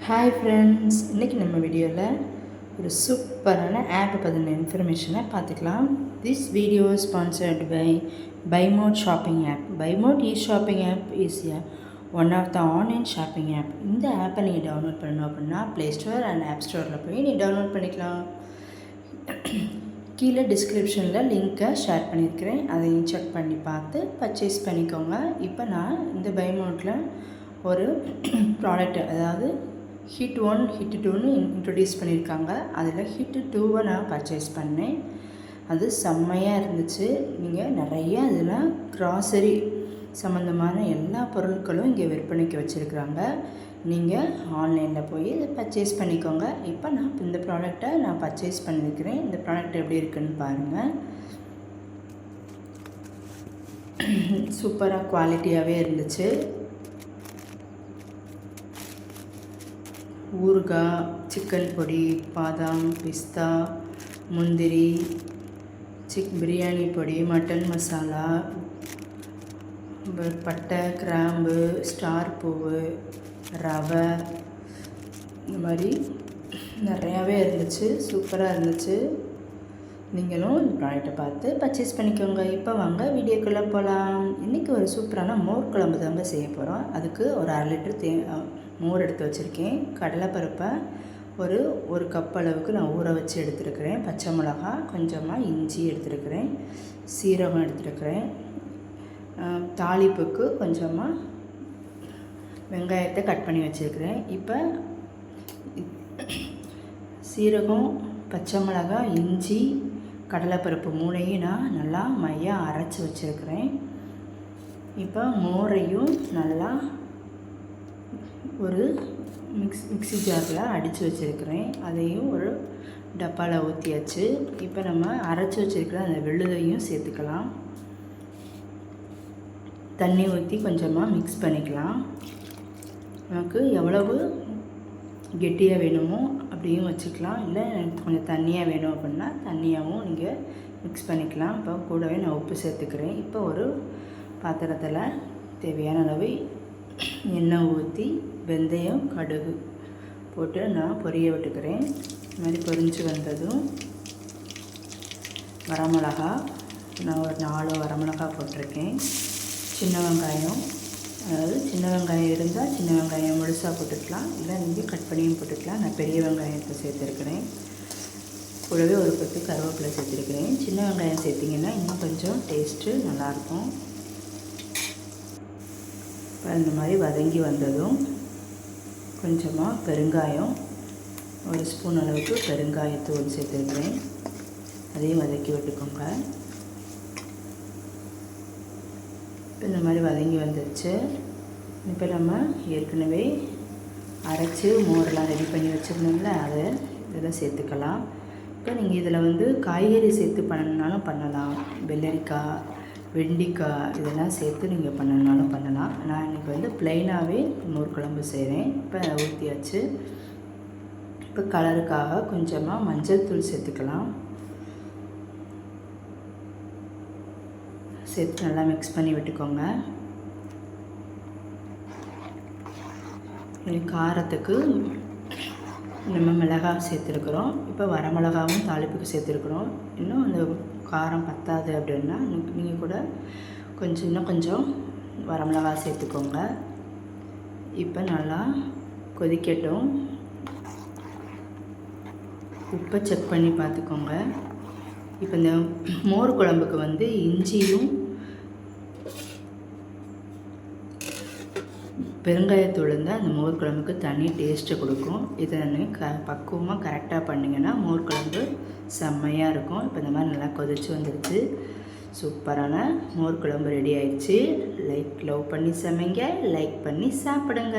Hi friends இன்றைக்கி நம்ம வீடியோவில் ஒரு சூப்பரான ஆப்பை பற்றின இன்ஃபர்மேஷனை பார்த்துக்கலாம். This video sponsored by Bymod shopping app Bymod e shopping app is one of the online shopping app இந்த ஆப்பை நீங்கள் டவுன்லோட் பண்ணணும் அப்படின்னா ப்ளே ஸ்டோர் அண்ட் ஆப் ஸ்டோரில் போய் நீ டவுன்லோட் பண்ணிக்கலாம். கீழே டிஸ்கிரிப்ஷனில் லிங்க்கை ஷேர் பண்ணியிருக்கிறேன். அதையும் செக் பண்ணி பார்த்து பர்ச்சேஸ் பண்ணிக்கோங்க. இப்போ நான் இந்த பைமோட்டில் ஒரு ப்ராடக்ட் அதாவது ஹிட் ஒன் ஹிட் டூன்னு இன்ட்ரடியூஸ் பண்ணியிருக்காங்க. அதில் ஹிட் டூவை நான் பர்ச்சேஸ் பண்ணேன். அது செம்மையாக இருந்துச்சு. நீங்கள் நிறைய அதில் க்ராசரி சம்மந்தமான எல்லா பொருட்களும் இங்கே விற்பனைக்கு வச்சுருக்குறாங்க. நீங்கள் ஆன்லைனில் போய் இதை பர்ச்சேஸ் பண்ணிக்கோங்க. இப்போ நான் இந்த ப்ராடக்டை நான் பர்ச்சேஸ் பண்ணியிருக்கிறேன் இந்த ப்ராடக்ட் எப்படி இருக்குன்னு பாருங்கள் சூப்பராக குவாலிட்டியாகவே இருந்துச்சு. ஊறுகாய் சிக்கன் பொடி பாதாம் பிஸ்தா முந்திரி சிக் பிரியாணி பொடி மட்டன் மசாலா பட்டை கிராம்பு ஸ்டார் பூவு ரவை இந்த மாதிரி நிறையாவே இருந்துச்சு. சூப்பராக இருந்துச்சு. நீங்களும் இந்த ப்ராடக்ட்டை பார்த்து பர்ச்சேஸ் பண்ணிக்கோங்க. இப்போ வாங்க வீடியோக்குள்ளே போகலாம் இன்றைக்கி ஒரு சூப்பரான மோர் குழம்பு தாங்க செய்ய போகிறோம் அதுக்கு ஒரு அரை லிட்டர் தே மோர் எடுத்து வச்சுருக்கேன். கடலைப்பருப்பை ஒரு ஒரு கப் அளவுக்கு நான் ஊற வச்சு எடுத்துருக்கிறேன். பச்சை மிளகா கொஞ்சமாக இஞ்சி எடுத்துருக்கிறேன். சீரகம் எடுத்துருக்கிறேன். தாளிப்புக்கு கொஞ்சமாக வெங்காயத்தை கட் பண்ணி வச்சுருக்கிறேன். இப்போ சீரகம் பச்சை மிளகா இஞ்சி கடலைப்பருப்பு மூணையும் நான் நல்லா மையாக அரைச்சி வச்சுருக்கிறேன். இப்போ மோரையும் நல்லா ஒரு மிக்ஸ் மிக்சி ஜாரில் அடித்து வச்சுருக்கிறேன். அதையும் ஒரு டப்பாவில் ஊற்றியாச்சு இப்போ நம்ம அரைச்சி வச்சுருக்கிற அந்த வெள்ளுதையும் சேர்த்துக்கலாம். தண்ணி ஊற்றி கொஞ்சமாக மிக்ஸ் பண்ணிக்கலாம். நமக்கு எவ்வளவு கெட்டியாக வேணுமோ அப்படியும் வச்சுக்கலாம். இல்லை எனக்கு கொஞ்சம் தண்ணியாக வேணும் அப்படின்னா தண்ணியாகவும் நீங்கள் மிக்ஸ் பண்ணிக்கலாம். இப்போ கூடவே நான் உப்பு சேர்த்துக்கிறேன். இப்போ ஒரு பாத்திரத்தில் தேவையான அளவு எண்ணெய் ஊற்றி வெந்தயம் கடுகு போட்டு நான் பொரிய விட்டுக்கிறேன். இது மாதிரி பொரிஞ்சு வந்ததும் வரமிளகா நான் ஒரு நாலு வரமிளகா போட்டிருக்கேன். சின்ன வெங்காயம் அதாவது சின்ன வெங்காயம் இருந்தால் சின்ன வெங்காயம் முழுசாக போட்டுக்கலாம். இல்லை நீங்கள் கட் பண்ணியும் போட்டுக்கலாம். நான் பெரிய வெங்காயத்தை சேர்த்துருக்கிறேன். கூடவே ஒரு பத்து கருவேப்பிலை சேர்த்துருக்கிறேன். சின்ன வெங்காயம் சேர்த்திங்கன்னா இன்னும் கொஞ்சம் டேஸ்ட்டு நல்லாயிருக்கும். இப்போ இந்த மாதிரி வதங்கி வந்ததும் கொஞ்சமாக பெருங்காயம் ஒரு ஸ்பூன் அளவுக்கு பெருங்காயத்தூள் சேர்த்துருக்கிறேன். அதையும் வதக்கி விட்டுக்கோங்க இப்போ இந்த மாதிரி வதங்கி வந்துடுச்சு இப்போ நம்ம ஏற்கனவே அரைச்சி மோரெலாம் ரெடி பண்ணி வச்சுருந்தோம்ல அதை இதில் சேர்த்துக்கலாம். இப்போ நீங்கள் இதில் வந்து காய்கறி சேர்த்து பண்ணணுனாலும் பண்ணலாம். வெள்ளரிக்காய் வெண்டிக்காய் இதெல்லாம் சேர்த்து நீங்கள் பண்ணணுனாலும் பண்ணலாம். நான் இன்றைக்கி வந்து ப்ளைனாகவே மோர் குழம்பு செய்கிறேன் இப்போ ஊற்றியாச்சு இப்போ கலருக்காக கொஞ்சமாக மஞ்சள் தூள் சேர்த்துக்கலாம். சேர்த்து நல்லா மிக்ஸ் பண்ணி விட்டுக்கோங்க. காரத்துக்கு நம்ம மிளகாய் சேர்த்துருக்குறோம். இப்போ வரமிளகாவும் தாளிப்புக்கு சேர்த்துருக்குறோம். இன்னும் அந்த காரம் பத்தாது அப்படின்னா நீங்கள் கூட கொஞ்சம் இன்னும் கொஞ்சம் வரமிளகா சேர்த்துக்கோங்க. இப்போ நல்லா கொதிக்கட்டும். உப்பை செக் பண்ணி பார்த்துக்கோங்க. இப்போ இந்த மோர் குழம்புக்கு வந்து இஞ்சியும் பெருங்காயத்தூள் அந்த மோர் குழம்புக்கு தனி டேஸ்ட்டு கொடுக்கும். இதை க பக்குவமாக கரெக்டாக பண்ணிங்கன்னா மோர் குழம்பு செம்மையாக இருக்கும். இப்போ இந்த மாதிரி நல்லா கொதிச்சு வந்துடுச்சு சூப்பரான மோர் குழம்பு ரெடி ஆயிடுச்சு. லைக் லவ் பண்ணி சமைங்க. லைக் பண்ணி சாப்பிடுங்க.